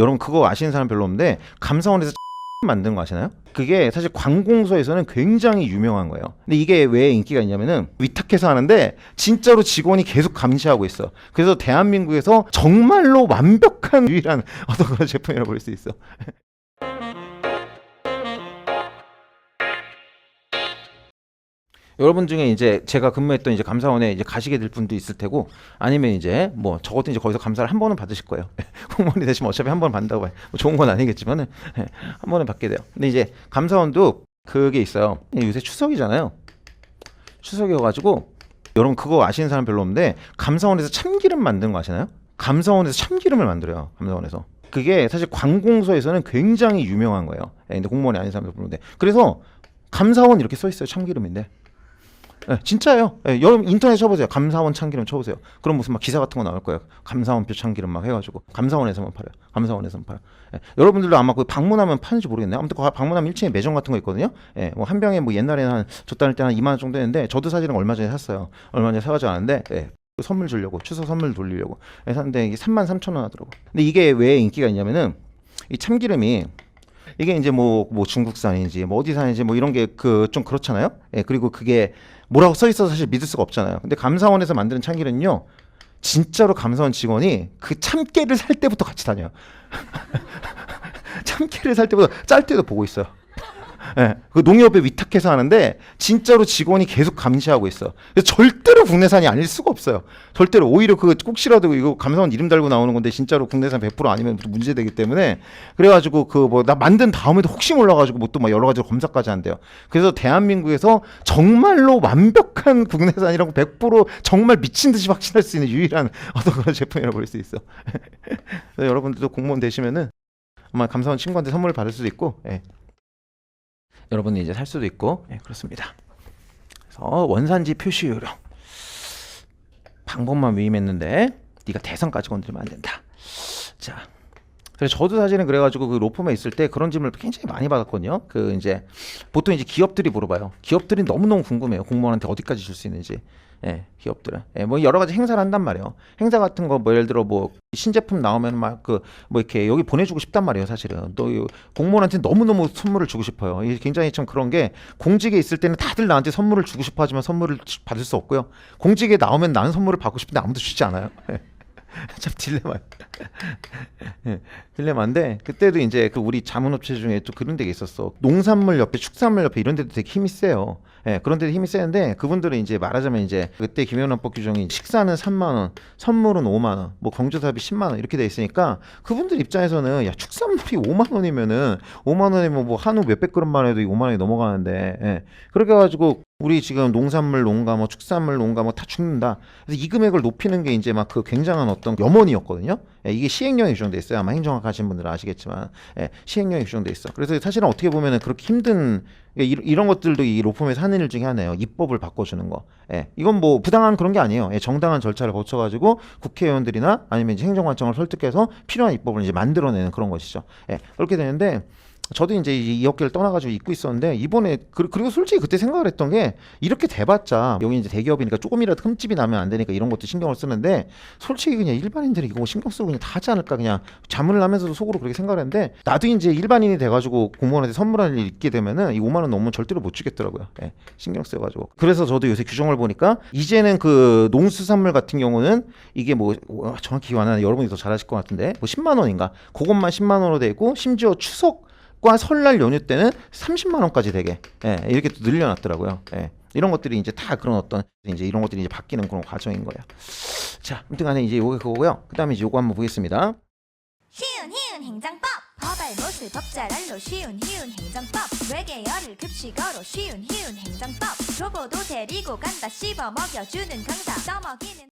여러분 그거 아시는 사람 별로 없는데 감사원에서 만든 거 아시나요? 그게 사실 관공서에서는 굉장히 유명한 거예요. 근데 이게 왜 인기가 있냐면은 위탁해서 하는데 진짜로 직원이 계속 감시하고 있어. 그래서 대한민국에서 정말로 완벽한 유일한 어떤 그런 제품이라고 볼 수 있어. 여러분 중에 이제 제가 근무했던 이제 감사원에 이제 가시게 될 분도 있을 테고 아니면 이제 뭐 적어도 이제 거기서 감사를 한 번은 받으실 거예요. 공무원이 되시면 어차피 한 번 받는다고 봐요. 뭐 좋은 건 아니겠지만은 예, 한 번은 받게 돼요. 근데 이제 감사원도 그게 있어요. 요새 추석이잖아요. 추석이어가지고 여러분 그거 아시는 사람 별로 없는데 감사원에서 참기름 만드는 거 아시나요? 감사원에서 참기름을 만들어요. 감사원에서. 그게 사실 관공서에서는 굉장히 유명한 거예요. 예, 근데 공무원이 아닌 사람들 부르는데 그래서 감사원 이렇게 써 있어요. 참기름인데. 예, 진짜예요. 예, 여러분 인터넷 쳐보세요. 감사원 참기름 쳐보세요. 그럼 무슨 막 기사 같은 거 나올 거예요. 감사원표 참기름 막 해가지고 감사원에서만 팔아요. 감사원에서만 팔아요. 예, 여러분들도 아마 그 방문하면 파는지 모르겠네요. 아무튼 그 방문하면 1층에 매점 같은 거 있거든요. 예, 뭐한 병에 뭐 옛날에는 한저 다닐 때한 2만 원 정도 했는데 저도 사실은 얼마 전에 샀어요. 얼마 전에 사가지고 왔는데 예, 그 선물 주려고 추석 선물 돌리려고 예, 샀는데 이게 3만 3천 원 하더라고. 근데 이게 왜 인기가 있냐면은 이 참기름이 이게 이제 뭐, 뭐 중국산인지 뭐 어디산인지 뭐 이런 게 그 좀 그렇잖아요. 예, 그리고 그게 뭐라고 써 있어서 사실 믿을 수가 없잖아요. 근데 감사원에서 만드는 참기름은요. 진짜로 감사원 직원이 그 참깨를 살 때부터 같이 다녀요. 참깨를 살 때부터 짤 때도 보고 있어요. 예, 그 농협에 위탁해서 하는데 진짜로 직원이 계속 감시하고 있어. 그래서 절대로 국내산이 아닐 수가 없어요. 절대로 오히려 그 혹시라도 이거 감사원 이름 달고 나오는 건데 진짜로 국내산 100% 아니면 또 문제되기 때문에 그래가지고 그 뭐 나 만든 다음에도 혹시 몰라가지고 뭐 또 막 여러 가지 검사까지 한대요. 그래서 대한민국에서 정말로 완벽한 국내산이라고 100% 정말 미친 듯이 확신할 수 있는 유일한 어떤 그런 제품이라고 볼 수 있어. 여러분들도 공무원 되시면은 아마 감사원 친구한테 선물 받을 수도 있고. 예. 여러분이 이제 살 수도 있고 예, 그렇습니다. 그래서 원산지 표시 요령 방법만 위임했는데 네가 대선까지 건드리면 안 된다. 자, 그래서 저도 사실은 그래가지고 그 로펌에 있을 때 그런 질문을 굉장히 많이 받았거든요. 그 이제 보통 이제 기업들이 물어봐요. 기업들이 너무 너무 궁금해요. 공무원한테 어디까지 줄 수 있는지. 예, 기업들은. 예, 뭐 여러 가지 행사를 한단 말이에요. 행사 같은 거 뭐 예를 들어 뭐 신제품 나오면 막 그 뭐 이렇게 여기 보내주고 싶단 말이에요. 사실은 또이 공무원한테 너무 너무 선물을 주고 싶어요. 이게 굉장히 참 그런 게 공직에 있을 때는 다들 나한테 선물을 주고 싶어 하지만 선물을 주- 받을 수 없고요. 공직에 나오면 나는 선물을 받고 싶은데 아무도 주지 않아요. 예. 참 딜레마. 예, 딜레마인데 그때도 이제 그 우리 자문업체 중에 또 그런 데가 있었어. 농산물 옆에 축산물 옆에 이런 데도 되게 힘이 세요. 예, 그런 데도 힘이 세는데 그분들은 이제 말하자면 이제 그때 김영란법 규정이 식사는 3만 원, 선물은 5만 원, 뭐 경조사비 10만 원 이렇게 돼 있으니까 그분들 입장에서는 야 축산물이 5만 원이면은 5만 원이면 뭐 한우 몇백 그램만 해도 5만 원이 넘어가는데 예. 그렇게 해가지고 우리 지금 농산물 농가 뭐 축산물 농가 뭐 다 죽는다. 그래서 이 금액을 높이는 게 이제 막 그 굉장한 어떤 염원이었거든요. 예, 이게 시행령에 규정돼 있어요. 아마 행정학 하신 분들은 아시겠지만 예, 시행령에 규정돼 있어. 그래서 사실은 어떻게 보면은 그렇게 힘든 예, 이- 이런 것들도 이 로펌에서 하는 일 중에 하나예요. 입법을 바꿔주는 거. 예, 이건 뭐 부당한 그런 게 아니에요. 예, 정당한 절차를 거쳐가지고 국회의원들이나 아니면 이제 행정관청을 설득해서 필요한 입법을 이제 만들어내는 그런 것이죠. 예, 그렇게 되는데 저도 이제 이 업계를 떠나가지고 있고 있었는데 이번에 그- 그리고 솔직히 그때 생각을 했던 게 이렇게 돼봤자 여기 이제 대기업이니까 조금이라도 흠집이 나면 안 되니까 이런 것도 신경을 쓰는데 솔직히 그냥 일반인들이 이거 신경 쓰고 그냥 다 하지 않을까 그냥 자문을 하면서도 속으로 그렇게 생각을 했는데 나도 이제 일반인이 돼가지고 공무원한테 선물할 일이 있게 되면은 이 5만 원 넘으면 절대로 못 주겠더라고요. 예, 신경 써가지고 그래서 저도 요새 규정을 보니까 이제는 그 농수산물 같은 경우는 이게 뭐 어, 정확히 기억 안 나는 여러분이 더 잘하실 것 같은데 뭐 10만 원인가 그것만 10만 원으로 되고 심지어 추석 과 설날 연휴 때는 30만 원까지 되게 예, 이렇게 또 늘려놨더라고요. 예. 이런 것들이 이제 다 그런 어떤 이제 이런 것들이 이제 바뀌는 그런 과정인 거예요. 자, 아무튼간에 이제 요게 그거고요. 그다음에 이제 요거 한번 보겠습니다. 쉬운 희운 행정법 법알못을 법잘알로 쉬운 희운 행정법 외계어를 급식어로 쉬운 희운 행정법 교보도 데리고 간다 씹어 먹여주는 강사 써먹이는